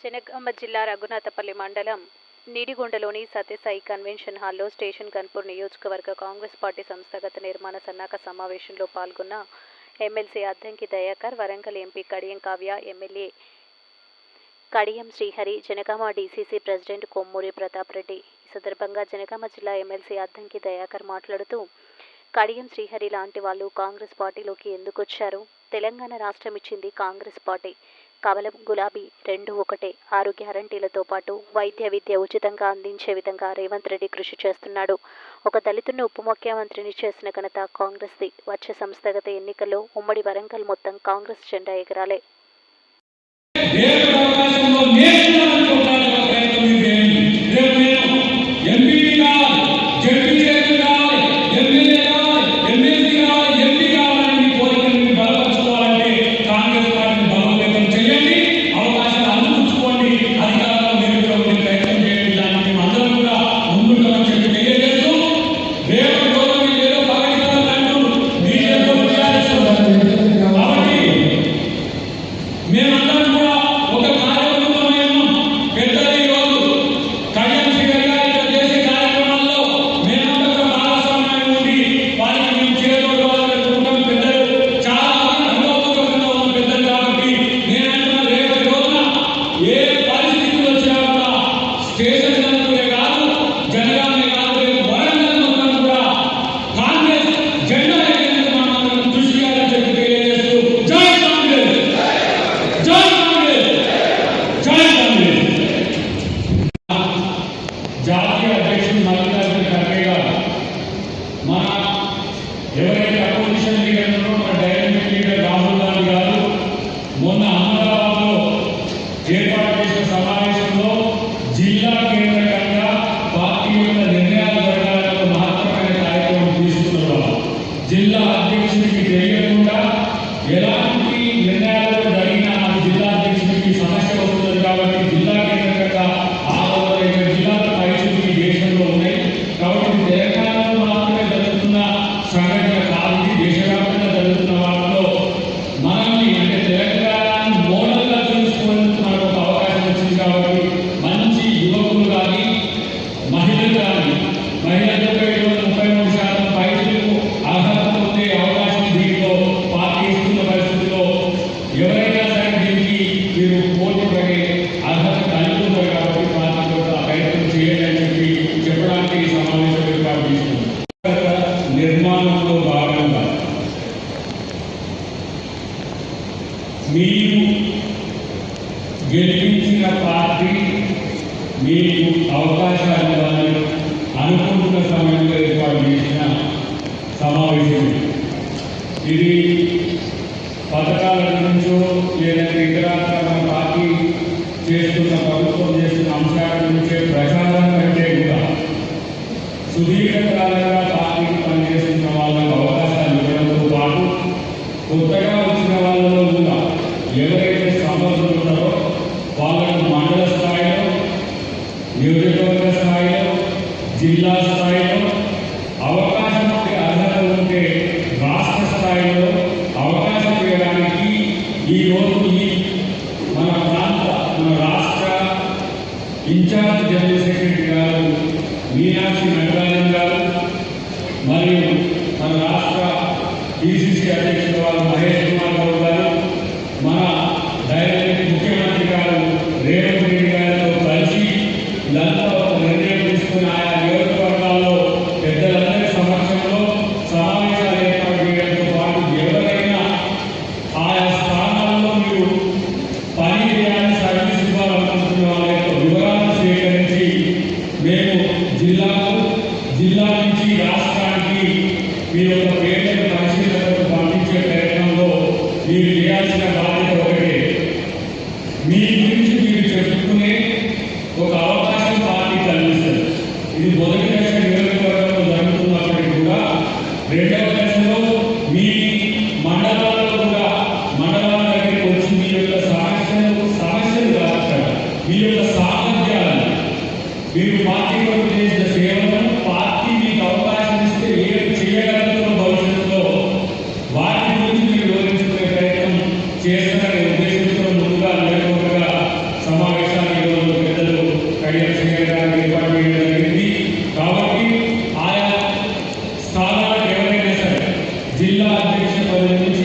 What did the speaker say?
జనగామ జిల్లా రఘునాథపల్లి మండలం నీడిగొండలోని సత్యసాయి కన్వెన్షన్ హాల్లో స్టేషన్ కన్పూర్ నియోజకవర్గ కాంగ్రెస్ పార్టీ సంస్థాగత నిర్మాణ సన్నాహక సమావేశంలో పాల్గొన్న MLC Addanki Dayakar Warangal MP Kadiyam Kavya MLA Kadiyam Srihari Janagama DCC president Kommuri Pratap Reddy. ఈ సందర్భంగా జనగామ జిల్లా ఎమ్మెల్సీ అద్దంకి దయాకర్ మాట్లాడుతూ కడియం శ్రీహరి లాంటి వాళ్ళు కాంగ్రెస్ పార్టీలోకి ఎందుకు వచ్చారు తెలంగాణ రాష్ట్రం ఇచ్చింది కాంగ్రెస్ పార్టీ. కమలం గులాబీ రెండు ఒకటే ఆరు గ్యారంటీలతో పాటు వైద్య విద్య ఉచితంగా అందించే విధంగా రేవంత్ రెడ్డి కృషి చేస్తున్నాడు. ఒక దళితుడిని ఉప ముఖ్యమంత్రిని చేసిన ఘనత కాంగ్రెస్ది. వచ్చే సంస్థాగత ఎన్నికల్లో ఉమ్మడి వరంగల్ మొత్తం కాంగ్రెస్ జెండా ఎగరాలే. మీకు అవకాశాలు ఇవ్వాలని అనుకుంటున్న సమయంలో ఏర్పాటు చేసిన సమావేశం ఇది. పథకాల నుంచో లేదంటే ఇతర మన పార్టీ చేస్తున్న ప్రభుత్వం చేస్తున్న అంశాల నుంచే ప్రచారం కంటే కూడా సుదీర్ఘకాలంగా నియోజకవర్గ స్థాయిలో జిల్లా స్థాయిలో అవకాశానికి అర్హత ఉంటే రాష్ట్ర స్థాయిలో అవకాశం ఇవ్వడానికి ఈ రోజు ఈ మన ప్రాంత మన రాష్ట్ర ఇన్ఛార్జ్ జనరల్ సెక్రటరీ గారు మీనాక్షి నటరాజన్ గారు మరియు మన రాష్ట్ర డిసిసి అధ్యక్షుడు వారు మహేష్ కుమార్ గౌడ్ గారు మన డైరెక్టర్ చేయాల్సిన బాధ్యత ఒకటే. మీ గురించి మీరు చెప్పుకునే ఒక అవకాశం పార్టీ కల్పిస్తారు ఇది మొదటి దశ నియోజకవర్గంలో జరుగుతున్నప్పటికీ కూడా రెండవ దశలో మీ మండలాల్లో కూడా మండలాల దగ్గరికి వచ్చి మీ యొక్క సమస్యలు సమస్యలు కాదు మీ యొక్క సామర్థ్యాలను మీరు పార్టీ కొరకు చేసిన సేవలు Amen.